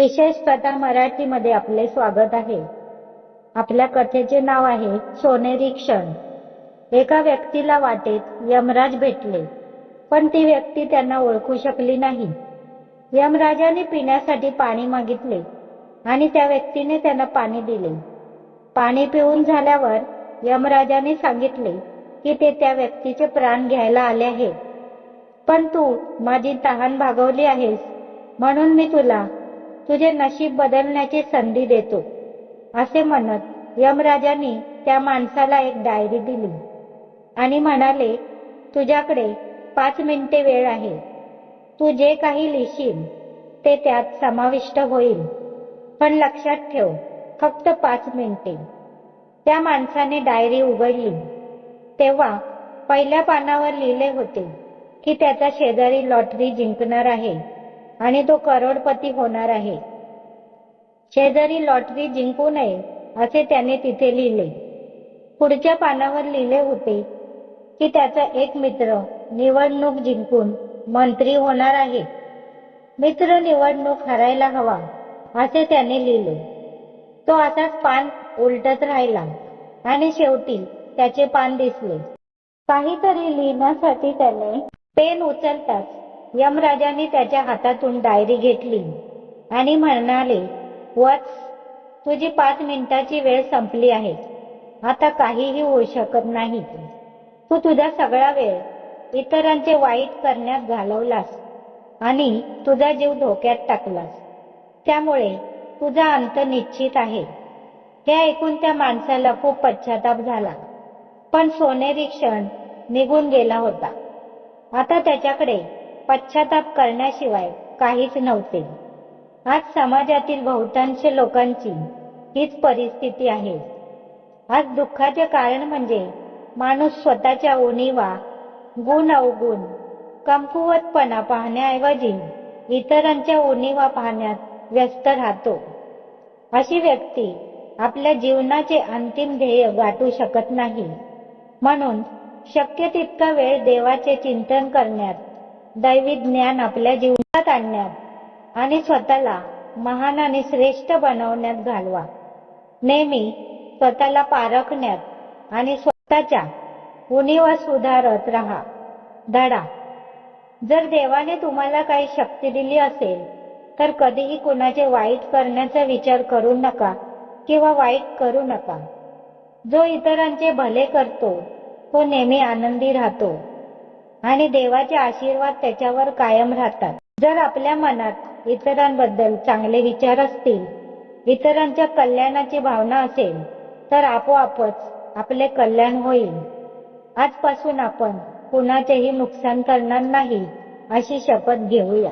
विशेष कथा मराठीमध्ये आपले स्वागत आहे. आपल्या कथेचे नाव आहे सोनेरी क्षण एका व्यक्तीला वाटेत यमराज भेटले पण ती व्यक्ती त्यांना ओळखू शकली नाही. यमराजाने पिण्यासाठी पाणी मागितले आणि त्या व्यक्तीने त्यांना पाणी दिले. पाणी पिऊन झाल्यावर यमराजाने सांगितले की ते त्या व्यक्तीचे प्राण घ्यायला आले आहे. पण तू माझी तहान भागवली आहेस म्हणून मी तुला तुझे नशीब बदलण्याची संधी देतो. असे म्हणत यमराजांनी त्या माणसाला एक डायरी दिली. आणि म्हणाले तुझ्याकडे पाच मिनिटे वेळ आहे. तू जे काही लिहिशील ते त्यात समाविष्ट होईल. पण लक्षात ठेव फक्त पाच मिनिटे त्या माणसाने डायरी उघडली. तेव्हा पहिल्या पानावर लिहिले होते की त्याचा शेजारी लॉटरी जिंकणार आहे. आणि तो करोडपती होणार आहे. शेजारी लॉटरी जिंकू नये असे त्याने तिथे लिहिले. पुढच्या पानावर लिहिले होते की त्याचा एक मित्र निवडणूक जिंकून मंत्री होणार आहे. मित्र निवडणूक हरायला हवा असे त्याने लिहिले. तो असाच पान उलटत राहिला आणि शेवटी त्याचे पान दिसले. काहीतरी लिहिण्यासाठी त्याने पेन उचलताच यमराजाने त्याच्या हातातून डायरी घेतली आणि म्हणाले वत्स तुझी पाच मिनिटाची वेळ संपली आहे. आता काहीही होऊ शकत नाही. तू तुझा सगळा वेळ इतरांचे वाईट करण्यात घालवलास आणि तुझा जीव धोक्यात टाकलास. त्यामुळे तुझा अंत निश्चित आहे. हे ऐकून त्या माणसाला खूप पश्चाताप झाला. पण सोनेरी क्षण निघून गेला होता. आता त्याच्याकडे पश्चाताप करण्याशिवाय काहीच नव्हते. आज समाजातील बहुतांश लोकांची हीच परिस्थिती आहे. आज दुःखाचे कारण म्हणजे माणूस स्वतःच्या उणीवा गुण अवगुण कमकुवतपणा पाहण्याऐवजी इतरांच्या उणीवा पाहण्यात व्यस्त राहतो. अशी व्यक्ती आपल्या जीवनाचे अंतिम ध्येय गाठू शकत नाही. म्हणून शक्य तितका वेळ देवाचे चिंतन करण्यात दैवी ज्ञान आपल्या जीवनात आणण्यात आणि स्वतःला महान आणि श्रेष्ठ बनवण्यात घालवा. नेहमी स्वतःला पारखण्यात आणि स्वतःच्या उणीवा सुधारत राहा. धडा. जर देवाने तुम्हाला काही शक्ती दिली असेल तर कधीही कुणाचे वाईट करण्याचा विचार करू नका किंवा वाईट करू नका. जो इतरांचे भले करतो तो नेहमी आनंदी राहतो. आणि देवाचे आशीर्वाद त्याच्यावर कायम राहतात. जर आपल्या मनात इतरांबद्दल चांगले विचार असतील इतरांच्या कल्याणाची भावना असेल तर आपोआपच आपले कल्याण होईल. आजपासून आपण कुणाचेही नुकसान करणार नाही अशी शपथ घेऊया.